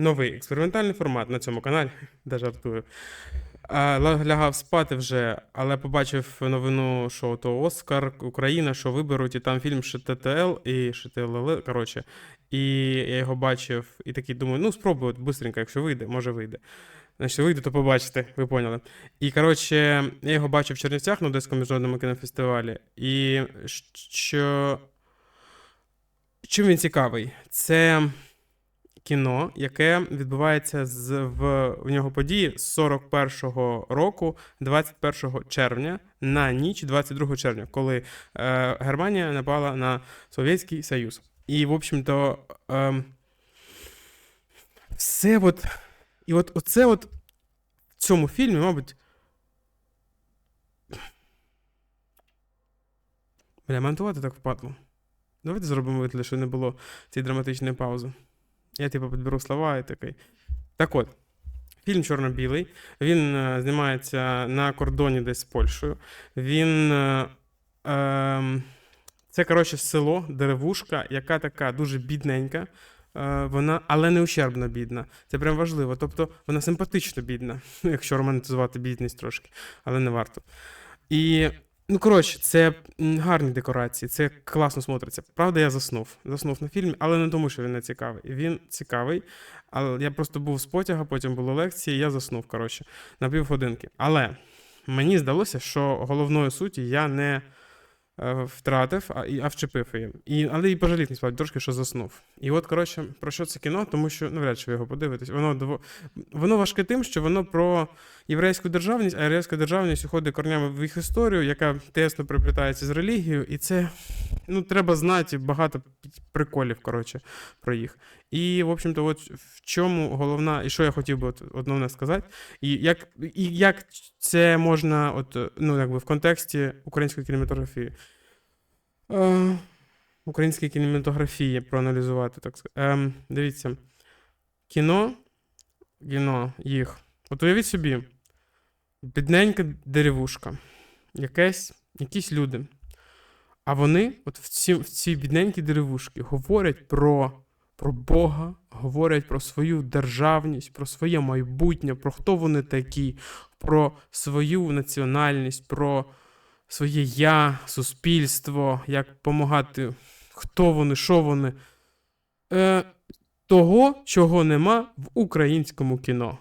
новий експериментальний формат на цьому каналі, де жартую. Лягав спати вже, але побачив новину, що то Оскар, Україна, що виберуть, і там фільм ШТТЛ і ШТЛЛ, коротше. І я його бачив і такий думаю, ну спробую от бистренько, якщо вийде, може вийде. Значить, вийде, то побачите, ви поняли. І коротше, я його бачив в Чернівцях на Одеському міжнародному кінофестивалі. І що. Чим він цікавий? Це кіно, яке відбувається з в, в нього події з 41-го року, 21 червня, на ніч 22 червня, коли е, Германія напала на Совєтський Союз. І, в общем-то, ем, все от. І от оце от в цьому фільмі, мабуть. Бля, монтувати так впадло. Давайте зробимо вигляд, що не було цієї драматичної паузи. Я, типу, підберу слова і такий. Так от, фільм чорно-білий. Він е, знімається на кордоні десь з Польщею. Він. Е, е, це, коротше, село, деревушка, яка така дуже бідненька. Е, вона, але не ущербно бідна. Це прям важливо. Тобто вона симпатично бідна, якщо романтизувати бідність трошки, але не варто. І, ну, коротше, це гарні декорації, це класно смотриться. Правда, я заснув. Заснув на фільмі, але не тому, що він не цікавий. Він цікавий, але я просто був з потяга, потім були лекції, я заснув, коротше, на півгодинки. Але мені здалося, що головною суті я не втратив, а, і- а вчепив її. І, але і пожалів, насправді, трошки, що заснув. І от, коротше, про що це кіно? Тому що навряд чи ви його подивитесь. Воно, дово- воно важке тим, що воно про єврейську державність, а єврейська державність уходить корнями в їх історію, яка тесно приплітається з релігією, і це ну, треба знати багато приколів, коротше, про їх. І, в общем-то, от в чому головна, і що я хотів би от, одне сказати, і як, і як це можна, от, ну, якби в контексті української кінематографії. Е, української кінематографії проаналізувати, так сказати. Ем, дивіться, кіно, кіно їх. От уявіть собі, бідненька деревушка, якесь, якісь люди. А вони, от в ці, в ці бідненькі деревушки, говорять про, про Бога, говорять про свою державність, про своє майбутнє, про хто вони такі, про свою національність, про своє я, суспільство, як допомагати, хто вони, що вони. Е, того, чого нема в українському кіно.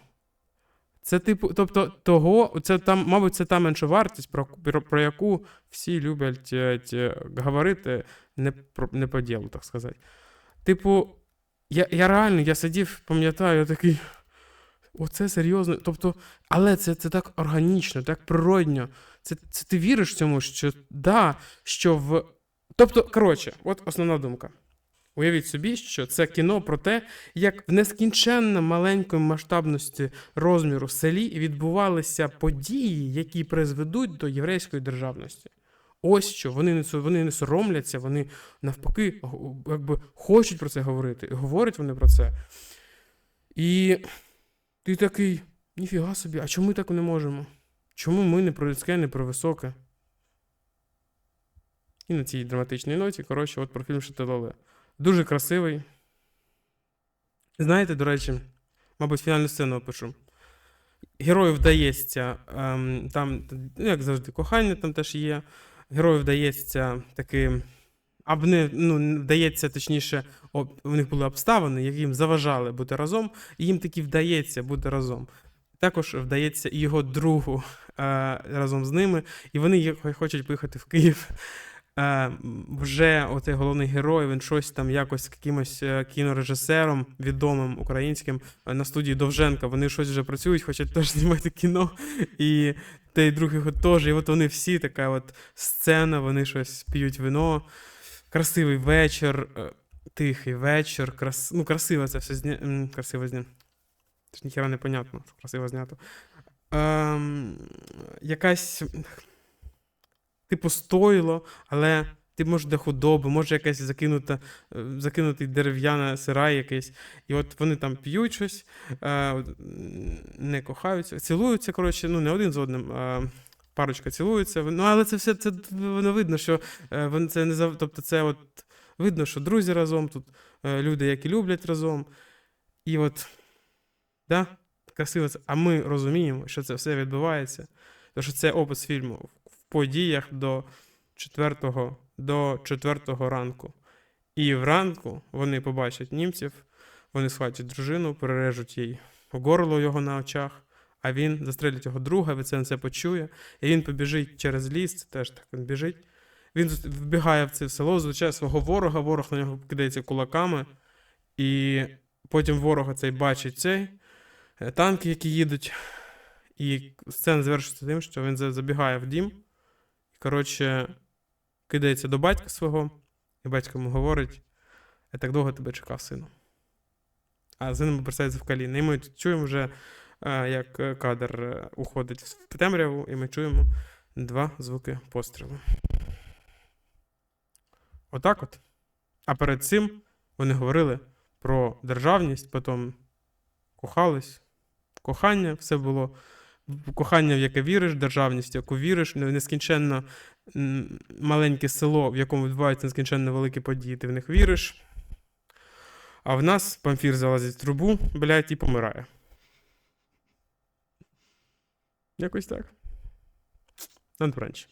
Це, типу, тобто, того, це там, мабуть, це та меншовартість, про, про, про яку всі люблять е, ті, говорити не, про, не по ділу, так сказати. Типу, я, я реально я сидів, пам'ятаю, такий. Оце серйозно. Тобто, але це, це так органічно, так природньо. Це, це ти віриш цьому, що да, що в. Тобто, коротше, от основна думка. Уявіть собі, що це кіно про те, як в нескінченно маленької масштабності розміру селі відбувалися події, які призведуть до єврейської державності. Ось що вони не вони не соромляться, вони навпаки якби хочуть про це говорити, і говорять вони про це. І ти такий, ніфіга собі, а чому ми так не можемо? Чому ми не про людське, не про високе? І на цій драматичній ноті, коротше, от про фільм Шателоле. Дуже красивий. Знаєте, до речі, мабуть, фінальну сцену опишу. Герою вдається, ем, там, ну, як завжди, кохання там теж є. Герою вдається таки. Або не, ну, вдається, точніше, у них були обставини, які їм заважали бути разом, і їм таки вдається бути разом. Також вдається і його другу е, разом з ними, і вони хочуть поїхати в Київ. Е, вже оцей головний герой, він щось там якось якимось е, кінорежисером відомим українським на студії Довженка. Вони щось вже працюють, хочуть теж знімати кіно. І той його теж. І от вони всі така от сцена, вони щось п'ють вино. Красивий вечір, тихий вечір, крас... ну, красиво це все зня... красиво зня... Це ж ніхера не понятно, що красиво знято. Ем, якась, типу, стойло, але ти може де худоби, може якась закинута, е, закинутий дерев'яна сирай якийсь. І от вони там п'ють щось, е, не кохаються, цілуються, коротше, ну не один з одним. Е, парочка цілується. Ну, але це все це воно видно, що е, це не зав... Тобто, це от видно, що друзі разом, тут е, люди, які люблять разом. І от Да? Красиво це. А ми розуміємо, що це все відбувається. Тому що це опис фільму в подіях до 4, до 4 ранку. І вранку вони побачать німців, вони схватять дружину, перережуть їй горло його на очах, а він застрелить його друга, він це все почує, і він побіжить через ліс, це теж так він біжить. Він вбігає в це село, зустрічає свого ворога, ворог на нього кидається кулаками, і потім ворога цей бачить цей, танки, які їдуть. І сцена завершується тим, що він забігає в дім, і, коротше, кидається до батька свого, і батько йому говорить: Я так довго тебе чекав, сину. А син йому представиться в коліна. І ми чуємо вже, е, як е, кадр е, уходить в темряву, і ми чуємо два звуки пострілу. Отак от. А перед цим вони говорили про державність, потім кохались, кохання, все було. Кохання, в яке віриш, державність, в яку віриш, нескінченно маленьке село, в якому відбуваються нескінченно великі події, ти в них віриш. А в нас памфір залазить в трубу, блядь, і помирає. Якось так. Над